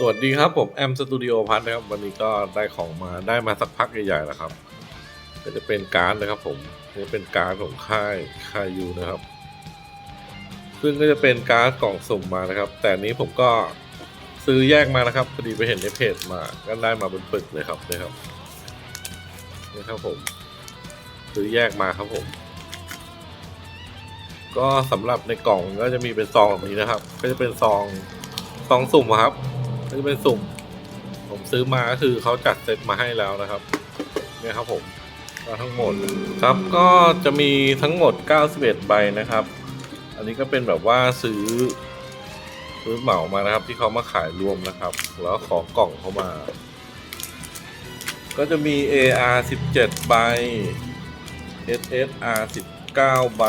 สวัสดีครับผมแอมสตูดิโอพัทนะครับวันนี้ก็ได้ของมาได้มาสักพักใหญ่ๆแล้วครับก็จะเป็นการ์ดนะครับผมนี่เป็นการ์ดของค่ายค่ายยูนะครับ ซึ่งก็จะเป็นการ์ดกล่องสุ่มมานะครับ แต่นี้ผมก็ซื้อแยกมานะครับพอดีไปเห็นในเพจมาก็ได้มาเป็นปึกเลยครับนี่ครับนี่ครับผม ซื้อแยกมาครับผม ก็สำหรับในกล่องก็จะมีเป็นซองแบบนี้นะครับ ก็จะเป็นซองซองสุ่มครับ ก็จะเป็นสุ่ม ผมซื้อมาก็คือเขาจัดเซตมาให้แล้วนะครับ เนี่ยครับผมก็ทั้งหมดครับก็จะมีทั้งหมด 91 ใบนะครับ อันนี้ก็เป็นแบบว่าซื้อ ซื้อเหมามานะครับ ที่เขามาขายรวมนะครับ แล้วขอกล่องเข้ามา ก็จะมี AR 17 ใบ SSR 19 ใบ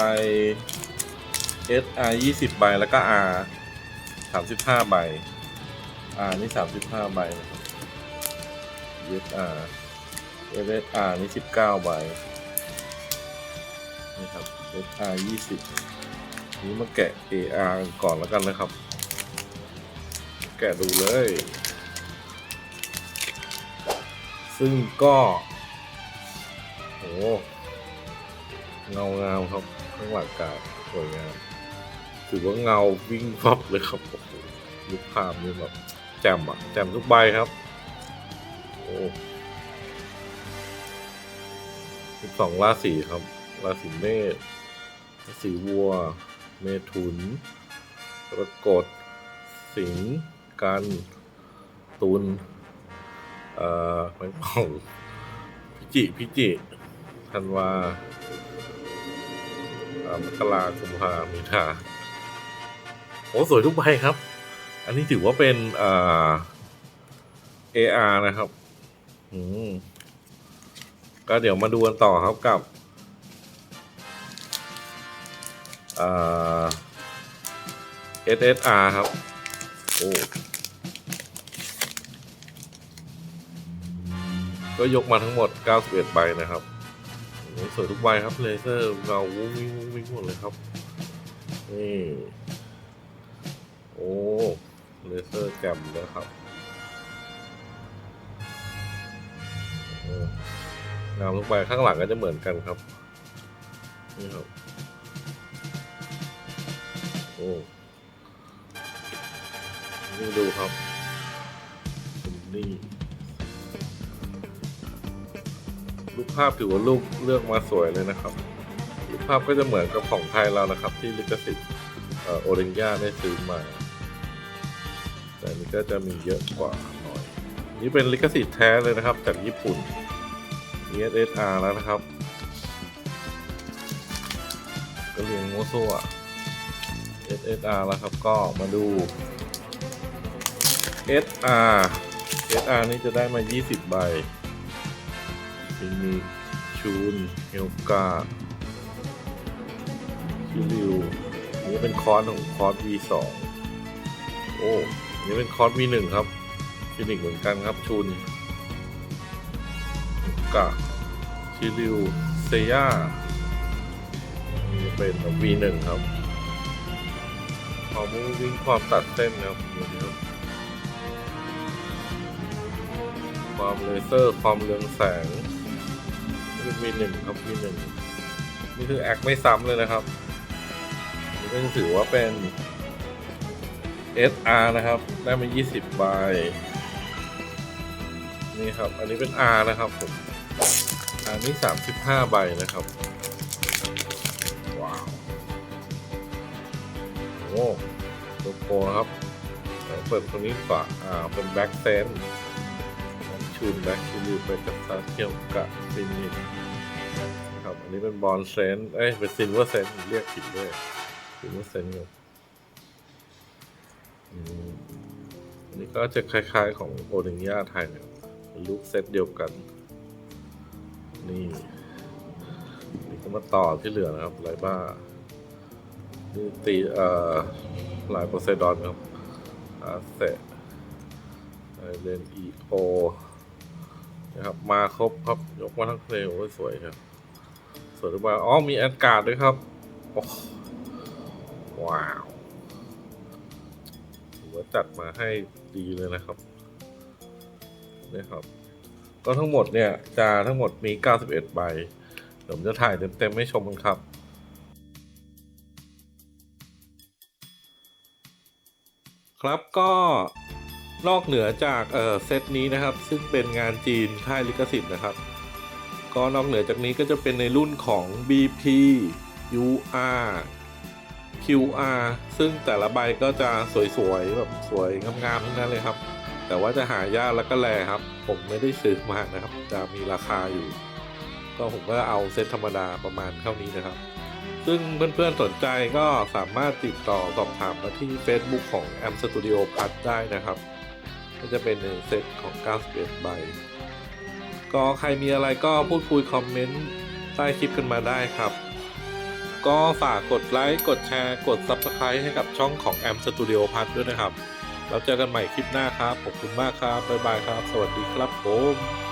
SR 20 ใบ แล้วก็ R 35 ใบ R นี่35ใบนะครับ SR SSR นี่19ใบนี่ครับ SR 20นี้มาแกะ AR ก่อนแล้วกันนะครับ แกะดูเลย ซึ่งก็โหเงางามครับข้างหลังกาดสวยงามถือว่าเงาวิ่งฟับเลยครับโอ้โหรูปภาพนี่แบบ แจ่มอะแจ่มทุกใบครับโอ้สิบสองราศีครับ ราศีเมษราศีวัว เมถุนกรกฎสิงห์กันตุลเอ่อแมงป่องพิจิพิจิธันวาอ่ามกรากุมภามีนาโอ้สวยทุกใบครับ อันนี้ถือว่าเป็นอ่อ AR นะครับ อืม ก็เดี๋ยวมาดูกันต่อครับกับอ่อ SSR ครับ โอ้ก็ยกมาทั้งหมด 91 ใบนะครับสวยทุกใบครับ เลเซอร์เงาวุ้งวิ่งวุ้งวิ่งหมดเลยครับ นี่ โอ้ เลเซอร์แกรมนะครับโอ้งามทุกใบข้างหลังก็จะเหมือนกันครับ นี่ครับ โอ้นี่ดูครับนี่รูปภาพถือว่ารูปเลือกมาสวยเลยนะครับรูปภาพก็จะเหมือนกับของไทยเรานะครับ ที่ลิขสิทธิ์โอเรนยาได้ซื้อมา ก็จะมีเยอะกว่าหน่อย นี่เป็นลิขสิทธิ์แท้เลยนะครับ จากญี่ปุ่น ESSR แล้วนะครับ ก็เรียงโมโซ่อะ SSR แล้วครับก็มาดู SR SR นี่จะได้มา 20 ใบฟินิกชูนเฮลกาคิริวนี่เป็นคอร์สของคอร์ส V2 โอ้ นี่เป็นคอร์ส V1 ครับฟินิกเหมือนกันครับชูนกาคิริวเซย่านี่เป็น V1 ครับความมุ่งวิ่งความตัดเส้นครับดูดิครับความเลเซอร์ความเรืองแสงนี่มีหนึ่งครับมีหนึ่งนี่คือแอคไม่ซ้ำเลยนะครับนี่ก็จะถือว่าเป็น SR นะครับ ได้มา 20ใบนี่ครับ อันนี้เป็น R นะครับผม R นี่35 ใบนะครับ ว้าว โอ้โลโก้นะครับเดี๋ยวเปิดตรงนี้ดีกว่าอ่า เป็นแบ็กเซนชูนแบ็กคิลิไปกับซาเทียวกะฟินิชครับ อันนี้เป็นบอลเซนเอ้ย เป็นซิลเวอร์เซนเรียกผิดด้วยซิลเวอร์เซนครับ อันนี้ก็จะคล้ายๆของโอลิงยาไทยเนะครับเป็นลูกเซตเดียวกัน นี่นี่ก็มาต่อที่เหลือนะครับไรบ้านี่ตีเอ่อลายโพไซดอนครับอาเซเรนอีโอนะครับ มาครบครับ ยกมาทั้งเพลงโอ้ยสวยครับ สวยทุกใบอ๋อ มีแอดการ์ดด้วยครับ ว้าว ถือว่าจัดมาให้ดีเลยนะครับนี่ครับ ก็ทั้งหมดเนี่ยจะทั้งหมดมี 91 ใบเดี๋ยวผมจะถ่ายเต็มๆให้ชมกันครับครับก็นอกเหนือจากเอ่อเซตนี้นะครับ ซึ่งเป็นงานจีนค่ายลิขสิทธิ์นะครับ ก็นอกเหนือจากนี้ก็จะเป็นในรุ่นของ BP UR QR ซึ่งแต่ละใบก็จะสวยๆแบบสวยงามๆทั้งนั้นเลยครับ แต่ว่าจะหายากแล้วก็แรครับ ผมไม่ได้ซื้อมานะครับ จะมีราคาอยู่ ก็ผมก็เอาเซตธรรมดาประมาณเท่านี้นะครับ ซึ่งเพื่อนๆสนใจก็สามารถติดต่อสอบถามมาที่ Facebook ของ Am Studio Plus ได้นะครับ ก็จะเป็นในเซตของ91ใบก็ใครมีอะไรก็พูดคุยคอมเมนต์ใต้คลิปกันมาได้ครับ ก็ฝากกดไลค์ กดแชร์ กด Subscribe ให้กับช่องของ Am Studio Plus ด้วยนะครับ แล้วเจอกันใหม่คลิปหน้าครับ ขอบคุณมากครับ บ๊ายบายครับ สวัสดีครับผม